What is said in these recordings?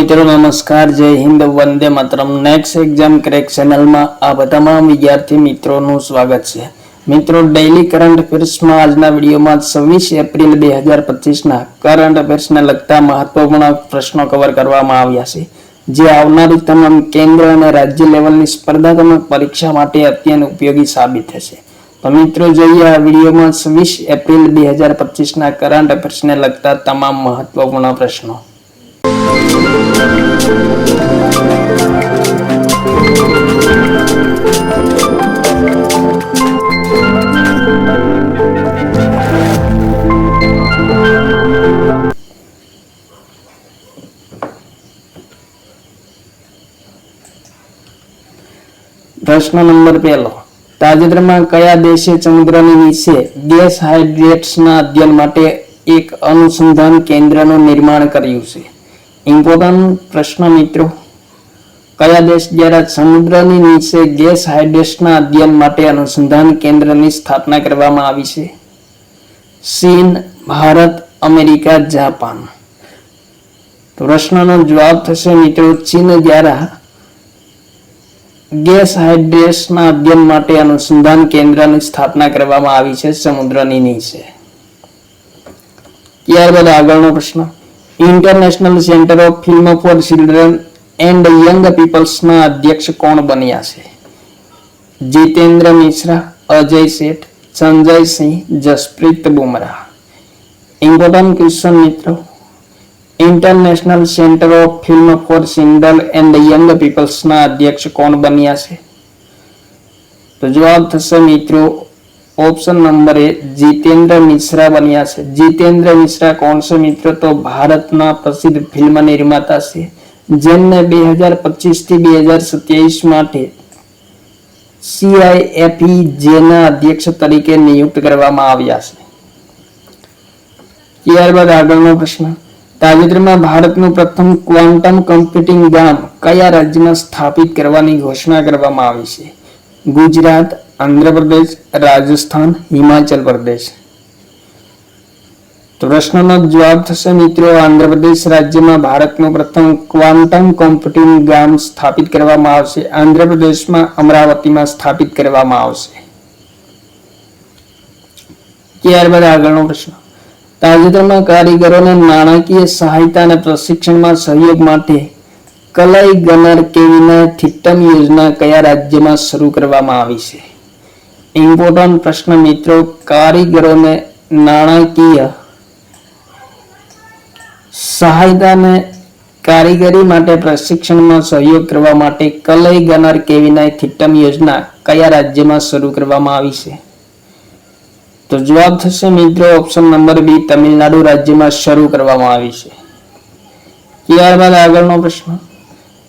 મિત્રો, નમસ્કાર. જય હિન્દ, વંદે માતરમ. નેક્સ્ટ એક્ઝામ ક્રેક ચેનલમાં આ તમામ વિદ્યાર્થી મિત્રોનું સ્વાગત છે. મિત્રો ડેઇલી કરંટ અફેર્સમાં આજના વિડીયોમાં છવ્વીસ એપ્રિલ બે હજાર પચીસના કરંટ અફેર્સને લગતા મહત્વપૂર્ણ પ્રશ્નો કવર કરવામાં આવ્યા છે. જે આવનારી તમામ કેન્દ્ર અને રાજ્ય લેવલની સ્પર્ધાત્મક પરીક્ષા માટે અત્યંત ઉપયોગી સાબિત થશે. તો મિત્રો, જોઈએ આ વિડીયોમાં છવ્વીસ એપ્રિલ બે હજાર પચીસના કરંટ અફેર્સને લગતા તમામ મહત્વપૂર્ણ પ્રશ્નો. પ્રશ્ન નંબર પહેલો. તાજેતરમાં કયા દેશે ચંદ્રની નીચે ગેસ હાઇડ્રેટ્સના અધ્યયન માટે એક અનુસંધાન કેન્દ્રનું નિર્માણ કર્યું છે? ઇમ્પોર્ટન્ટ પ્રશ્ન મિત્રો, કયા દેશ દ્વારા સમુદ્રની નીચે ગેસ હાઇડ્રેટ્સના અધ્યયન માટે અનુસંધાન કેન્દ્રની સ્થાપના કરવામાં આવી છે? ચીન, ભારત, અમેરિકા, જાપાન. પ્રશ્નનો જવાબ થશે મિત્રો, ચીન દ્વારા ગેસ હાઇડ્રેટ્સના અધ્યયન માટે અનુસંધાન કેન્દ્રની સ્થાપના કરવામાં આવી છે સમુદ્રની નીચે. ત્યારબાદ આગળનો પ્રશ્ન. International centre of film for children and young પીપલ્સના અધ્યક્ષ કોણ બન્યા છે? જીતેન્દ્ર મિશ્રા, અજય શેઠ, સંજય સિંહ, જસપ્રીત બુમરાહ. ઇમ્પોર્ટન્ટ ક્વેશ્ચન મિત્રો. International centre of film for single and young પીપલ્સના અધ્યક્ષ કોણ બન્યા છે? તો જવાબ થશે મિત્રો option number A Jitendra Mishra બન્યા છે. જીતેન્દ્ર મિશ્રા કોણ છે મિત્રો? તો ભારતના પ્રસિદ્ધ ફિલ્મ નિર્માતા છે. જેમને બે હજાર પચીસથી બે હજાર સત્યાવીસ માટે સીઆઈએફઈ જેના અધ્યક્ષ તરીકે નિયુક્ત કરવામાં આવ્યા છે. ત્યારબાદ આગળનો પ્રશ્ન. તાજેતરમાં ભારતનું પ્રથમ ક્વોન્ટમ કમ્પ્યુટિંગ ગામ કયા રાજ્યમાં સ્થાપિત કરવાની ઘોષણા કરવામાં આવી છે? ગુજરાત આંધ્રપ્રદેશ રાજસ્થાન, હિમાચલ પ્રદેશ. તો પ્રશ્નનો જવાબ થશે મિત્રો આંધ્રપ્રદેશ રાજ્યમાં ભારતનું પ્રથમ ક્વાન્ટમ કોમ્પ્યુટિંગ ગામ સ્થાપિત કરવામાં આવશે. આંધ્રપ્રદેશમાં અમરાવતીમાં સ્થાપિત કરવામાં આવશે. ત્યારબાદ આગળનો પ્રશ્ન. તાજેતરમાં કારીગરોને નાણાકીય સહાયતા અને પ્રશિક્ષણમાં સહયોગ માટે કલાઈ ગનર કેવીના થિટ્ટમ યોજના કયા રાજ્યમાં શરૂ કરવામાં આવી છે? ઇમ્પોર્ટન્ટ પ્રશ્ન, મિત્રો. કારીગરોને નાણાકીય સહાયતાને કારીગરી માટે પ્રશિક્ષણમાં સહયોગ કરવા માટે કલઈ ગનર કેવીનાય થિટ્ટમ યોજના કયા રાજ્યમાં શરૂ કરવામાં આવી છે? તો જવાબ થશે, મિત્રો, ઓપ્શન નંબર બી, તમિલનાડુ રાજ્યમાં શરૂ કરવામાં આવી છે. ત્યારબાદ આગળનો પ્રશ્ન.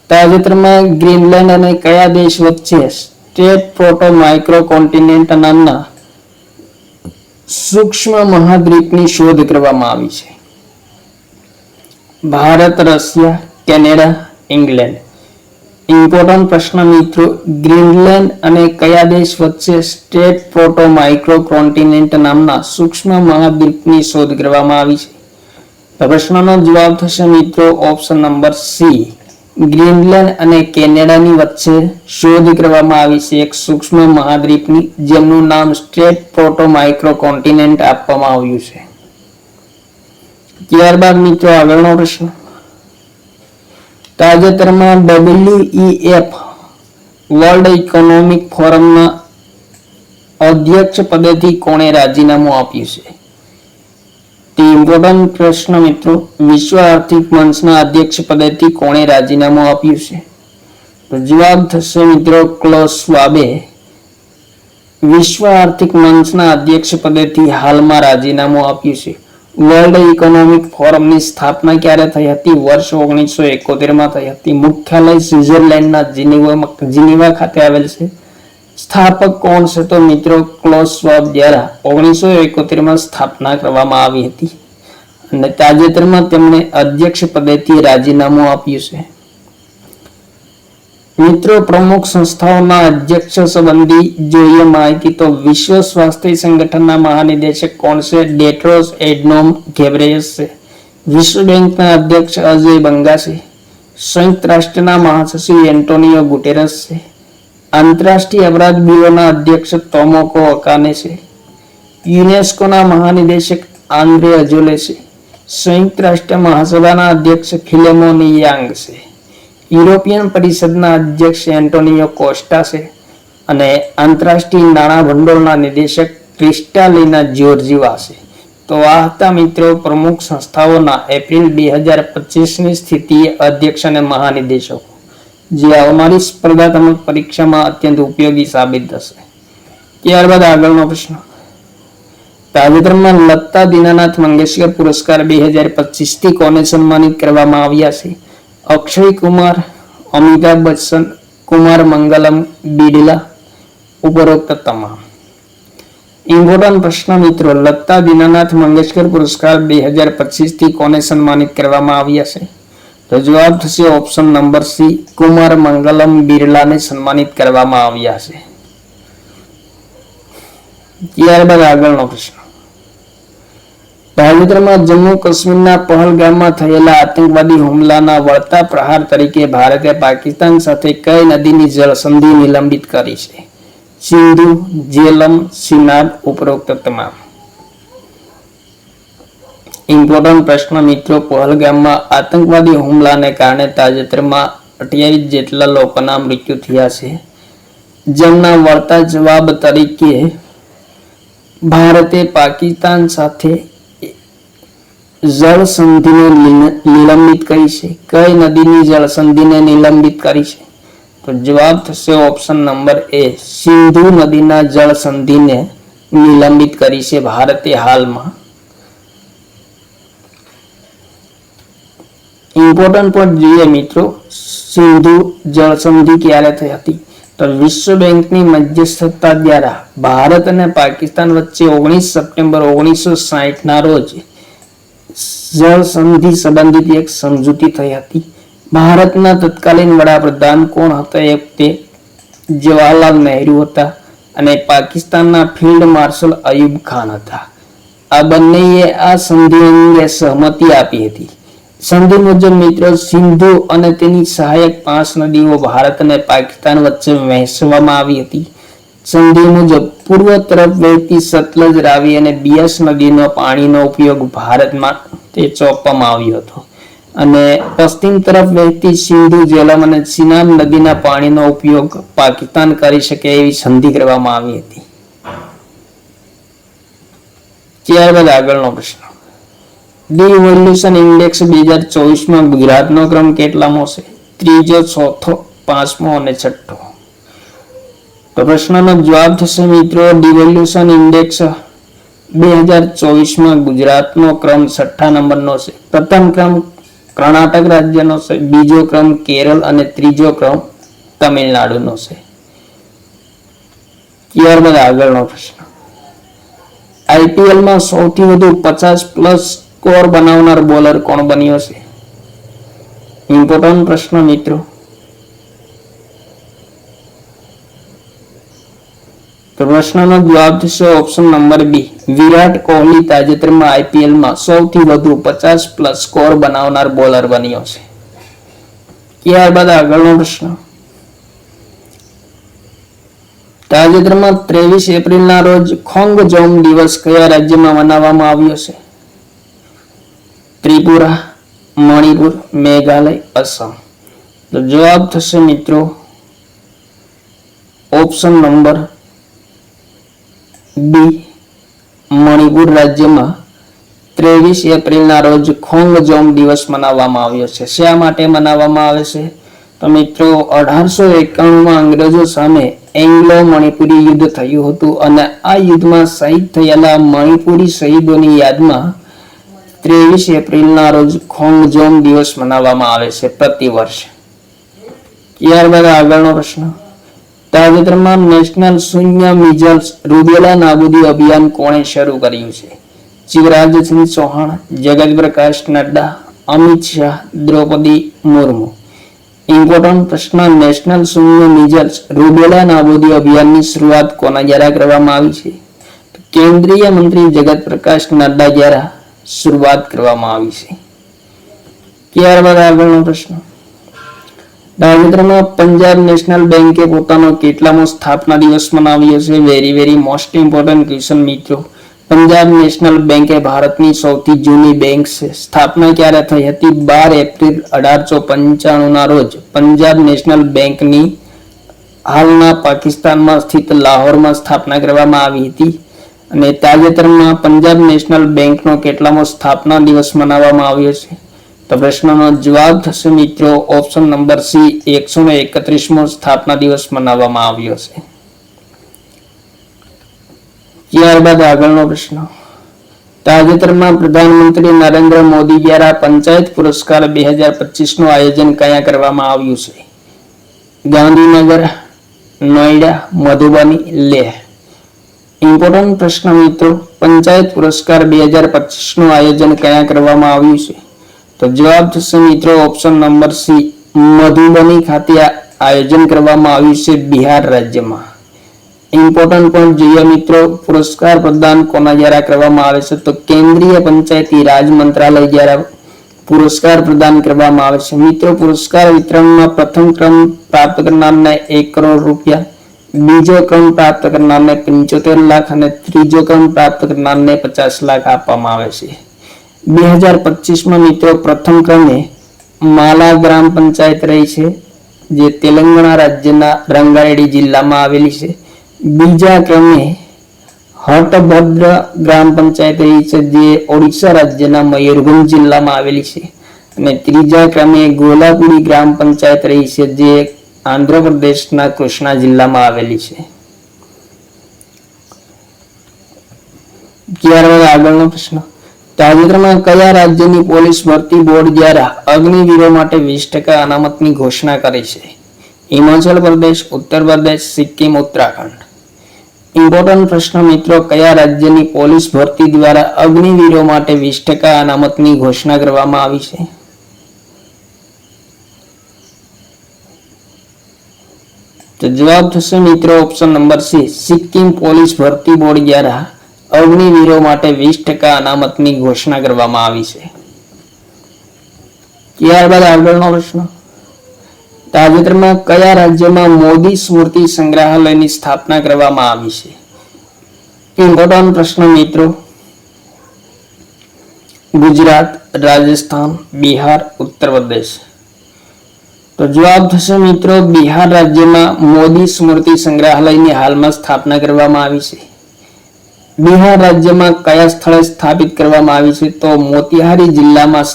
તાજેતરમાં ગ્રીનલેન્ડ અને કયા દેશ વચ્ચે સ્ટેટ પ્રોટો માઇક્રો કોન્ટિનેન્ટ નામના સૂક્ષ્મ મહાદ્વીપની શોધ કરવામાં આવી છે. Bharat, Russia, Canada, England. Important પ્રશ્ન મિત્રો, ગ્રીનલેન્ડ અને કયા દેશ વચ્ચે સ્ટેટ પ્રોટો માઇક્રો કોન્ટિનેન્ટ નામના સૂક્ષ્મ મહાદ્વીપની શોધ કરવામાં આવી છે? પ્રશ્નનો જવાબ થશે મિત્રો, ઓપ્શન નંબર સી. ગ્રીનલેન્ડ અને કેનેડાની વચ્ચે શોધ કરવામાં આવી છે. એક સૂક્ષ્મ મહાદ્વીપની જેમનું નામ સ્ટેટ પ્રોટો માઇક્રો કોન્ટિનેન્ટ આપવામાં આવ્યું છે. ત્યારબાદ મિત્રો આગળનો પ્રશ્ન. તાજેતરમાં ડબલ્યુઈએફ વર્લ્ડ ઇકોનોમિક ફોરમના અધ્યક્ષ પદેથી કોણે રાજીનામું આપ્યું છે? ઇમ્પોર્ટન્ટ પ્રશ્ન મિત્રો, વિશ્વ આર્થિક મંચના અધ્યક્ષ પદેથી કોણે રાજીનામું આપ્યું છે? તો જવાબ થશે મિત્રો ક્લોસ સ્વાબે વિશ્વ આર્થિક મંચના અધ્યક્ષ પદેથી હાલમાં રાજીનામું આપ્યું છે. વર્લ્ડ ઇકોનોમિક ફોરમની સ્થાપના ક્યારે થઈ હતી? વર્ષ ઓગણીસો એકોતેરમાં થઈ હતી. મુખ્યાલય સ્વિટ્ઝરલેન્ડના જીનીવામાં જીનીવા ખાતે આવેલ છે. સ્થાપક કોણ છે? તો મિત્રો ક્લોસ સ્વાબ દ્વારા ઓગણીસો એકોતેરમાં સ્થાપના કરવામાં આવી હતી. અને તાજેતરમાં તેમણે અધ્યક્ષ પદેથી રાજીનામું આપ્યું છે. મિત્રો, પ્રમુખ સંસ્થાઓના અધ્યક્ષ સંબંધી જોઈએ માહિતી તો વિશ્વ સ્વાસ્થ્ય સંગઠનના મહાનિદેશક કોણ છે? ડેટ્રોસ એડનોમ ઘેબ્રેયસ છે. વિશ્વ બેંકના અધ્યક્ષ અજય બંગા છે. સંયુક્ત રાષ્ટ્રના મહાસચિવ એન્ટોનિયો ગુટેરસ છે. આંતરરાષ્ટ્રીય અપરાધ બ્યુરોના અધ્યક્ષ તોમોકો અકાને છે. યુનેસ્કોના મહાનિદેશક આંદ્રે અજોલે છે. સંયુક્ત રાષ્ટ્ર મહાસભાના અધ્યક્ષ ફિલેમોની યાંગ છે. યુરોપિયન પરિષદના અધ્યક્ષ એન્ટોનિયો કોસ્ટા છે અને આંતરરાષ્ટ્રીય નાણાં ભંડોળના નિદેશક ક્રિસ્ટાલિના જ્યોર્જીવા છે. તો આ હતા મિત્રો પ્રમુખ સંસ્થાઓના એપ્રિલ બે હજાર પચીસની સ્થિતિએ અધ્યક્ષ અને મહાનિદેશકો, જે આવનારી સ્પર્ધાત્મક પરીક્ષામાં અત્યંત ઉપયોગી સાબિત થશે. ત્યારબાદ આગળનો પ્રશ્ન. તાજેતરમાં લતા દીનાનાથ મંગેશકર પુરસ્કાર બે હજાર પચીસથી કોને સન્માનિત કરવામાં આવ્યા છે? અક્ષય કુમાર, અમિતાભ બચ્ચન, કુમાર મંગલમ, બિરલા, ઉપરોક્ત તમામ. ઇમ્પોર્ટન્ટ પ્રશ્ન મિત્રો લતા દીનાનાથ મંગેશકર પુરસ્કાર બે હજાર પચીસથી કોને સન્માનિત કરવામાં આવ્યા છે? તો જવાબ થશે option number C, Kumar Mangalam, બિરલાને સન્માનિત કરવામાં આવ્યા છે. ત્યારબાદ આગળનો પ્રશ્ન. તાજેતરમાં જમ્મુ કાશ્મીરના પહલગામમાં થયેલા આતંકવાદી હુમલાના વળતા પ્રહાર તરીકે ભારતે પાકિસ્તાન સાથે કઈ નદીની જળસંધિ નિલંબિત કરી છે? સિંધુ, જેલમ, સિનાબ ઉપરોક્ત તમામ. ઇમ્પોર્ટન્ટ પ્રશ્ન મિત્રો, પહલગામમાં આતંકવાદી હુમલાને કારણે તાજેતરમાં અઠ્યાવીસ જેટલા લોકોના મૃત્યુ થયા છે. જેમના વળતા જવાબ તરીકે ભારતે પાકિસ્તાન સાથે જળ સંધિને નિલ- નિલંબિત કરી છે. કઈ નદીની જળસંધિને નિલંબિત કરી છે? તો જવાબ થશે ઓપ્શન નંબર એ સિંધુ નદીના જળસંધિને નિલંબિત કરી છે ભારતે હાલમાં. ઇમ્પોર્ટન્ટ પોઈન્ટ જોઈએ મિત્રો. સિંધુ જળસંધિ ક્યારે થઈ હતી? તો વિશ્વ બેંકની મધ્યસ્થતા દ્વારા ભારત અને પાકિસ્તાન વચ્ચે ઓગણીસ સપ્ટેમ્બર ઓગણીસો સાહીઠ ના રોજ જળ સંધિ સંબંધિત એક સમજૂતી થઈ હતી. ભારતના તત્કાલીન વડાપ્રધાન કોણ હતા એ વખતે? જવાહરલાલ નહેરુ હતા અને પાકિસ્તાનના ફિલ્ડ માર્શલ અયુબ ખાન હતા. આ બંનેએ આ સંધિ અંગે સહમતિ આપી હતી. સંધિ મુજબ મિત્રો, સિંધુ અને તેની સહાયક પાંચ નદીઓ ભારત અને પાકિસ્તાન વચ્ચે વહેંચવામાં આવી હતી. સંધિ મુજબ પૂર્વ તરફ વહેતી સતલજ રાવી અને બિયાસ નદીનો પાણીનો ઉપયોગ ભારતમાં તે ચોપવામાં આવ્યો હતો. અને પશ્ચિમ તરફ વહેતી સિંધુ જેલમ અને સિનામ નદીના પાણીનો ઉપયોગ પાકિસ્તાન કરી શકે એવી સંધિ કરવામાં આવી હતી. ત્યારબાદ આગળનો પ્રશ્ન. ડિવોલ્યુશન ઇન્ડેક્સ બે હજાર ચોવીસમાં ગુજરાતનો ક્રમ કેટલામો છે? ત્રીજો, ચોથો, પાંચમો અને છઠ્ઠો. તો પ્રશ્નનો જવાબ થશે મિત્રો ડિવેલ્યુશન ઇન્ડેક્સ બે હજાર ચોવીસમાં ગુજરાતનો ક્રમ છઠ્ઠા નંબરનો છે. પ્રથમ ક્રમ કર્ણાટક રાજ્યનો છે, બીજો ક્રમ કેરળ અને ત્રીજો ક્રમ તમિલનાડુનો છે. ત્યારબાદ આગળનો પ્રશ્ન. આઈપીએલમાં સૌથી વધુ પચાસ પ્લસ સ્કોર બનાવનાર બોલર કોણ બન્યો છે? ઇમ્પોર્ટન્ટ પ્રશ્ન મિત્રો. પ્રશ્નનો જવાબ થશે option number B Virat Kohli તાજેતરમાં આઈપીએલમાં સૌથી વધુ પચાસ પ્લસ સ્કોર બનાવનાર બોલર બન્યો છે. ત્યારબાદ આગળનો પ્રશ્ન. તાજેતરમાં ત્રેવીસ એપ્રિલના રોજ ખોંગ જોંગ દિવસ કયા રાજ્યમાં મનાવવામાં આવ્યો છે? ત્રિપુરા, મણિપુર, મેઘાલય, અસમ. તો જવાબ થશે મિત્રો ઓપ્શન નંબર બી મણિપુર રાજ્યમાં ત્રેવીસ એપ્રિલના રોજ ખોંગ જોમ દિવસ મનાવવામાં આવ્યો છે. શા માટે મનાવવામાં આવે છે? તો મિત્રો, અઢારસો એકાણુંમાં અંગ્રેજો સામે એંગ્લો મણિપુરી યુદ્ધ થયું હતું અને આ યુદ્ધમાં શહીદ થયેલા મણિપુરી શહીદોની યાદમાં ત્રેવીસ એપ્રિલના રોજ ખોંગજોમ દિવસ મનાવવામાં આવે છે પ્રતિ વર્ષ. ત્યારબાદ આગળનો પ્રશ્ન. તાજેતરમાં નેશનલ શૂન્ય મિઝલ્સ રૂબેલા નાબૂદી અભિયાન કોણે શરૂ કર્યું છે? શિવરાજસિંહ ચૌહાણ જગત પ્રકાશ નડ્ડા, અમિત શાહ, દ્રૌપદી મુર્મુ. ઇમ્પોર્ટન્ટ પ્રશ્ન, નેશનલ શૂન્ય મિઝલ્સ રૂબેલા નાબૂદી અભિયાનની શરૂઆત કોના દ્વારા કરવામાં આવી છે? કેન્દ્રીય મંત્રી જગત પ્રકાશ નડ્ડા દ્વારા શરૂઆત કરવામાં આવી છે. ત્યારબાદ આગળનો પ્રશ્ન. તાજેતરમાં પંજાબ નેશનલ બેંકે પોતાનો કેટલામો સ્થાપના દિવસ મનાવ્યો છે. Very very most important question મિત્રો. પંજાબ નેશનલ બેંક એ ભારતની સૌથી જૂની બેંક છે. સ્થાપના ક્યારે થઈ હતી? બાર એપ્રિલ અઢારસો પંચાણુંના રોજ. પંજાબ નેશનલ બેંકની હાલના પાકિસ્તાનમાં સ્થિત લાહોરમાં સ્થાપના કરવામાં આવી હતી. અને તાજેતરમાં પંજાબ નેશનલ બેંકનો કેટલામો સ્થાપના દિવસ મનાવવામાં આવ્યો છે. તો પ્રશ્નનો જવાબ થશે મિત્રો ઓપ્શન નંબર સી, એકસો ને સ્થાપના દિવસ મનાવવામાં આવ્યો છે. ત્યારબાદ આગળનો પ્રશ્ન. તાજેતરમાં પ્રધાનમંત્રી નરેન્દ્ર મોદી દ્વારા પંચાયત પુરસ્કાર બે હજાર પચીસનું આયોજન કયા કરવામાં આવ્યું છે? ગાંધીનગર, નોઈડા, મધુબની, લેહ. ઇમ્પોર્ટન્ટ પ્રશ્ન મિત્રો, પંચાયત પુરસ્કાર બે હજાર પચીસનું આયોજન કયા કરવામાં આવ્યું છે? તો જવાબ થશે મિત્રો ઓપ્શન નંબર સી મધુબની ખાતે આયોજન કરવામાં આવ્યું છે બિહાર રાજ્યમાં. ઇમ્પોર્ટન્ટ પોઈન્ટ જોઈએ મિત્રો, પુરસ્કાર પ્રદાન કોના દ્વારા કરવામાં આવે છે? તો કેન્દ્રીય પંચાયતી રાજ મંત્રાલય દ્વારા પુરસ્કાર પ્રદાન કરવામાં આવે છે. મિત્રો, પુરસ્કાર વિતરણમાં પ્રથમ ક્રમ પ્રાપ્ત કરનારને એક કરોડ રૂપિયા, બીજો ક્રમ પ્રાપ્ત કરનારને પંચોતેર લાખ અને ત્રીજો ક્રમ પ્રાપ્ત કરનારને પચાસ લાખ આપવામાં આવે છે. બે હજાર પચીસમાં મિત્રો પ્રથમ ક્રમે માલા ગ્રામ પંચાયત રહી છે, જે તેલંગાણા રાજ્યના રંગારેડી જિલ્લામાં આવેલી છે. બીજા ક્રમે હટભદ્ર ગ્રામ પંચાયત રહી છે, જે ઓડિશા રાજ્યના મયુરભંજ જિલ્લામાં આવેલી છે. અને ત્રીજા ક્રમે ગોલાપુરી ગ્રામ પંચાયત રહી છે, જે આંધ્રપ્રદેશના કૃષ્ણા જિલ્લામાં આવેલી છે. ત્યારબાદ આગળનો પ્રશ્ન. તાજેતરમાં કયા રાજ્યની પોલીસ ભરતી બોર્ડ દ્વારા અગ્નિવીરો માટે વીસ ટકા અનામતની ઘોષણા કરી છે? હિમાચલ પ્રદેશ, ઉત્તર પ્રદેશ, સિક્કિમ, ઉત્તરાખંડ. ઇમ્પોર્ટન્ટ પ્રશ્ન મિત્રો, કયા રાજ્યની પોલીસ ભરતી દ્વારા અગ્નિવીરો માટે વીસ ટકા અનામતની ઘોષણા કરવામાં આવી છે? તો જવાબ થશે મિત્રો option number C Sikkim police ભરતી બોર્ડ દ્વારા અગ્નિવીરો માટે વીસ ટકા અનામતની ઘોષણા કરવામાં આવી છે. ત્યારબાદ આગળનો પ્રશ્ન. તાજેતરમાં કયા રાજ્યમાં મોદી સ્મૃતિ સંગ્રહાલયની સ્થાપના કરવામાં આવી છે? ઇમ્પોર્ટન્ટ પ્રશ્ન મિત્રો. ગુજરાત, રાજસ્થાન, બિહાર, ઉત્તર પ્રદેશ. તો જવાબ થશે મિત્રો, બિહાર રાજ્યમાં મોદી સ્મૃતિ સંગ્રહાલયની હાલમાં સ્થાપના કરવામાં આવી છે. બિહાર રાજ્યમાં કયા સ્થળે સ્થાપિત કરવામાં આવી છે તો મોતિહારી જિલ્લામાં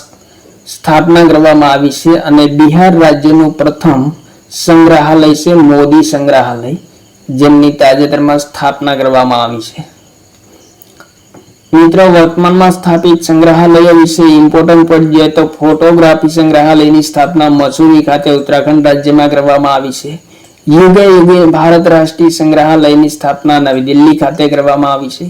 સ્થાપના કરવામાં આવી છે અને બિહાર રાજ્યનું પ્રથમ સંગ્રહાલય છે મોદી સંગ્રહાલય, જેમની તાજેતરમાં સ્થાપના કરવામાં આવી છે. મિત્રો, વર્તમાનમાં સ્થાપિત સંગ્રહાલયો વિશે ઇમ્પોર્ટન્ટ પોઈન્ટ જોઈએ તો ફોટોગ્રાફી સંગ્રહાલયની સ્થાપના મસૂરી ખાતે ઉત્તરાખંડ રાજ્યમાં કરવામાં આવી છે. યુગે યુગે ભારત રાષ્ટ્રીય સંગ્રહાલયની સ્થાપના નવી દિલ્હી ખાતે કરવામાં આવી છે.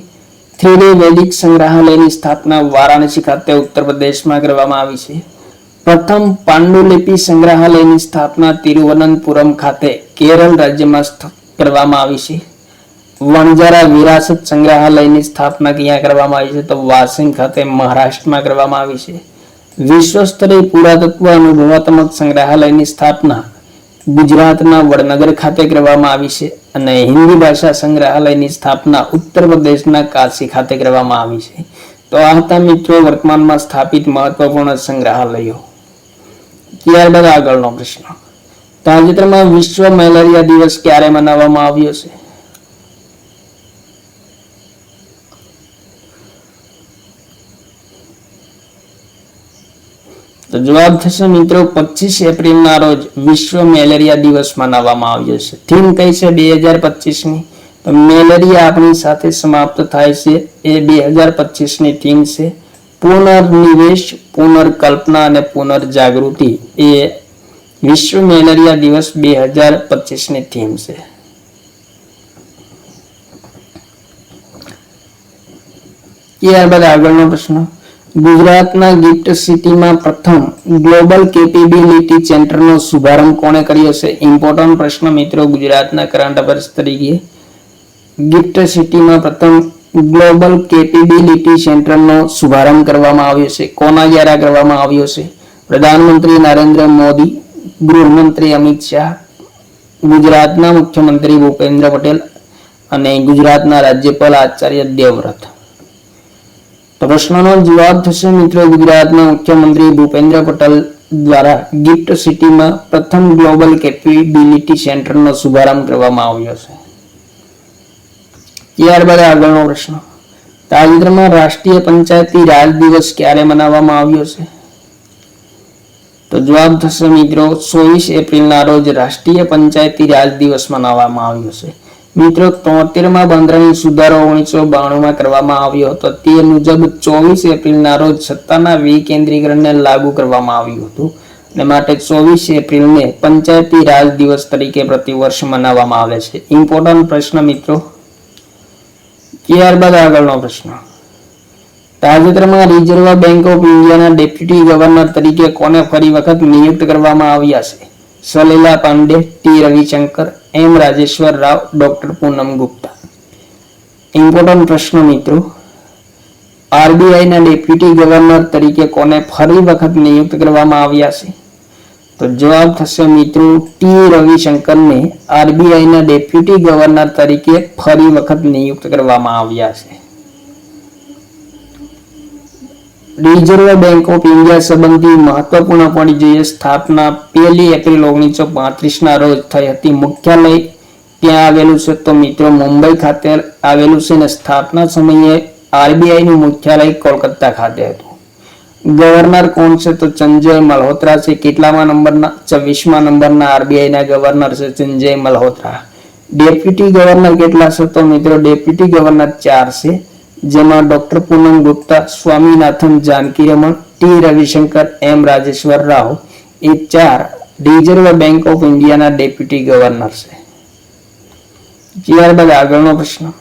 થ્રી વૈદિક સંગ્રહાલયની સ્થાપના વારાણસી ખાતે ઉત્તર પ્રદેશમાં કરવામાં આવી છે. પ્રથમ પાંડુલિપિ સંગ્રહાલયની સ્થાપના તિરુવનંતપુરમ ખાતે કેરળ રાજ્યમાં કરવામાં આવી છે. વણજારા વિરાસત સંગ્રહાલયની સ્થાપના ક્યાં કરવામાં આવી છે તો વાસિંગ ખાતે મહારાષ્ટ્રમાં કરવામાં આવી છે. વિશ્વ સ્તરીય પુરાતત્વ અનુભવાત્મક સંગ્રહાલયની સ્થાપના ગુજરાતના વડનગર ખાતે કરવામાં આવી છે અને હિન્દી ભાષા સંગ્રહાલયની સ્થાપના ઉત્તર પ્રદેશના કાશી ખાતે કરવામાં આવી છે. તો આ હતા મિત્રો વર્તમાનમાં સ્થાપિત મહત્વપૂર્ણ સંગ્રહાલયો. ત્યારબાદ આગળનો પ્રશ્ન. તાજેતરમાં વિશ્વ મેલેરિયા દિવસ ક્યારે મનાવવામાં આવ્યો છે? તો જવાબ થશે મિત્રો પચીસ એપ્રિલના રોજ વિશ્વ મેલેરિયા દિવસ મનાવવામાં આવ્યો છે. થીમ કઈ છે બે હજાર પચીસની તો મેલેરિયા આપણી સાથે સમાપ્ત થાય છે. એ બે હજાર પચીસની થીમ છે. પુનર્નિવેશ, પુનર્કલ્પના અને પુનર્જાગૃતિ. એ વિશ્વ મેલેરિયા દિવસ બે હજાર પચીસની થીમ છે. ત્યારબાદ આગળનો પ્રશ્ન. ગુજરાતના ગિફ્ટ સિટીમાં પ્રથમ ગ્લોબલ કેપેબિલિટી સેન્ટરનો શુભારંભ કોણે કર્યો છે? ઇમ્પોર્ટન્ટ પ્રશ્ન મિત્રો, ગુજરાતના કરંટ અફેર્સ તરીકે. ગિફ્ટ સિટીમાં પ્રથમ ગ્લોબલ કેપેબિલિટી સેન્ટરનો શુભારંભ કરવામાં આવ્યો છે. કોના દ્વારા કરવામાં આવ્યો છે? પ્રધાનમંત્રી નરેન્દ્ર મોદી, ગૃહમંત્રી અમિત શાહ, ગુજરાતના મુખ્યમંત્રી ભૂપેન્દ્ર પટેલ અને ગુજરાતના રાજ્યપાલ આચાર્ય દેવવ્રત. પ્રશ્નનો જવાબ થશે મિત્રો ગુજરાતના મુખ્યમંત્રી ભૂપેન્દ્ર પટેલ દ્વારા ગિફ્ટ સિટીમાં પ્રથમ ગ્લોબલ કેપેબિલિટી સેન્ટરનો શુભારંભ કરવામાં આવ્યો છે. ત્યારબાદ આગળનો પ્રશ્ન. તાજેતરમાં રાષ્ટ્રીય પંચાયતી રાજ દિવસ ક્યારે મનાવવામાં આવ્યો છે? તો જવાબ થશે મિત્રો, ચોવીસ એપ્રિલના રોજ રાષ્ટ્રીય પંચાયતી રાજ દિવસ મનાવવામાં આવ્યો છે. મિત્રો, તોતેરમાં બંધારણીય સુધારો ઓગણીસો બાણુંમાં કરવામાં આવ્યો હતો. તે મુજબ ચોવીસ એપ્રિલના રોજ સત્તાના વિકેન્દ્રીકરણને લાગુ કરવામાં આવ્યું હતું. અને માટે ચોવીસ એપ્રિલને પંચાયતી રાજ દિવસ તરીકે પ્રતિવર્ષ મનાવવામાં આવે છે. ઇમ્પોર્ટન્ટ પ્રશ્ન, મિત્રો. ત્યારબાદ આગળનો પ્રશ્ન. તાજેતરમાં રિઝર્વ બેંક ઓફ ઇન્ડિયાના ડેપ્યુટી ગવર્નર તરીકે કોને ફરી વખત નિયુક્ત કરવામાં આવ્યા છે? Salila Pande, T. Ravishankar M Rajeshwar Rao, doctor Poonam Gupta. Important પ્રશ્ન મિત્રો. આરબીઆઈના ડેપ્યુટી ગવર્નર તરીકે કોને ફરી વખત નિયુક્ત કરવામાં આવ્યા છે? તો જવાબ થશે મિત્રો ટી રવિશંકરને. આરબીઆઈના ડેપ્યુટી ગવર્નર તરીકે ફરી વખત નિયુક્ત કરવામાં આવ્યા છે. રિઝર્વ બેંક ઓફ ઇન્ડિયા સંબંધી મહત્વપૂર્ણ પડી જોઈએ સ્થાપના પહેલી એપ્રિલ ઓગણીસો પાંત્રીસના રોજ થઈ હતી. મુખ્યાલય ત્યાં આવેલું છે. તો મિત્રો, મુંબઈ ખાતે આવેલું છે અને સ્થાપના સમયે આરબીઆઈ નું મુખ્યાલય કોલકાતા ખાતે હતું. ગવર્નર કોણ છે? તો સંજય મલ્હોત્રા છે. કેટલામાં નંબરના? છવ્વીસમાં નંબરના આરબીઆઈ ના ગવર્નર છે સંજય મલ્હોત્રા. ડેપ્યુટી ગવર્નર કેટલા છે? તો મિત્રો, ડેપ્યુટી ગવર્નર ચાર છે. જેમાં doctor Poonam Gupta, Swaminathan Janaki Raman, T. Ravishankar, M. Rajeshwar Rao. એ ચાર રિઝર્વ બેંક ઓફ ઇન્ડિયાના ડેપ્યુટી ગવર્નર છે. ત્યારબાદ આગળનો પ્રશ્ન.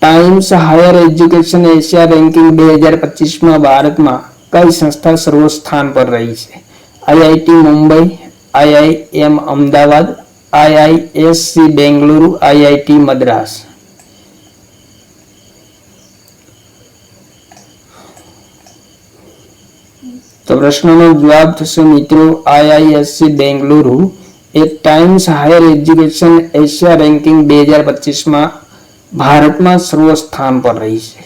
Times Higher Education Asia ranking બે હજાર પચીસમાં ભારતમાં કઈ સંસ્થા સર્વ સ્થાન પર રહી છે? IIT Mumbai, IIM Ahmedabad, IISc Bengaluru, IIT Madras. તો પ્રશ્નનો જવાબ થશે મિત્રો આઈઆઈએસસી બેંગલુરુ. એ Times Higher Education Asia ranking બે હજાર પચીસમાં ભારતમાં સર્વ સ્થાન પર રહી છે.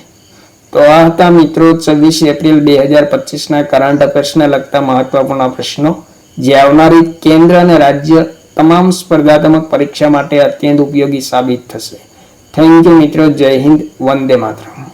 તો આ હતા મિત્રો છવ્વીસ એપ્રિલ બે હજાર પચીસના કરંટ અફેર્સને લગતા મહત્વપૂર્ણ પ્રશ્નો. જે આવનારી કેન્દ્ર અને રાજ્ય તમામ સ્પર્ધાત્મક પરીક્ષા માટે અત્યંત ઉપયોગી સાબિત થશે. થેન્ક યુ મિત્રો, જય હિન્દ, વંદે માતરમ.